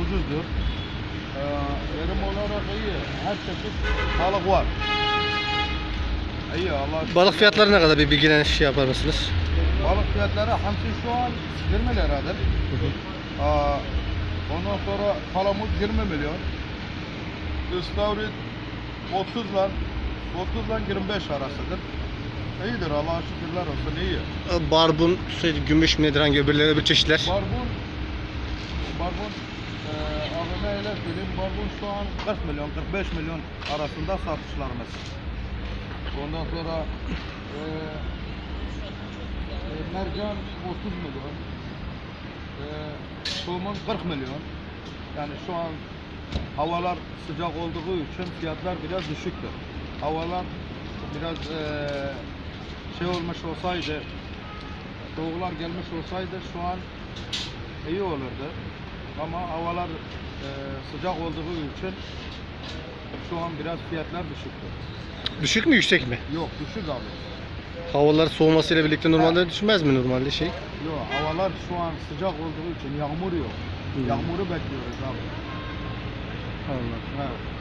ucuzdur. Ee, verim olarak iyi. Her çeşit balık var. İyi Allah aşkına. Balık fiyatları ne kadar bir bilgilen şey yapar mısınız? Balık fiyatları hamsi şu an 20 liradır. Aa, ondan sonra palamut 20 milyon. İstavrit 30 ile 30 ile 25 arasıdır. İyidir Allah'a şükürler olsun iyi. Barbun, şey, gümüş mü nedir hangi öbürleri öbür çeşitler? Barbun Barbun abime öyle söyleyeyim Barbun şu an 40 milyon 45 milyon arasında satışlarımız. Ondan sonra e, e, mercan 30 milyon e, somun 40 milyon yani şu an havalar sıcak olduğu için fiyatlar biraz düşüktür. Havalar biraz e, şey olmuş olsaydı soğuklar gelmiş olsaydı şu an iyi olurdu. Ama havalar e, sıcak olduğu için şu an biraz fiyatlar düşüktür. Düşük mü yüksek mi? Yok düşük abi. Havalar soğumasıyla birlikte normalde düşmez mi normalde şey? Yok havalar şu an sıcak olduğu için yağmur yok. Hmm. Yağmuru bekliyoruz abi. Anladım. Evet.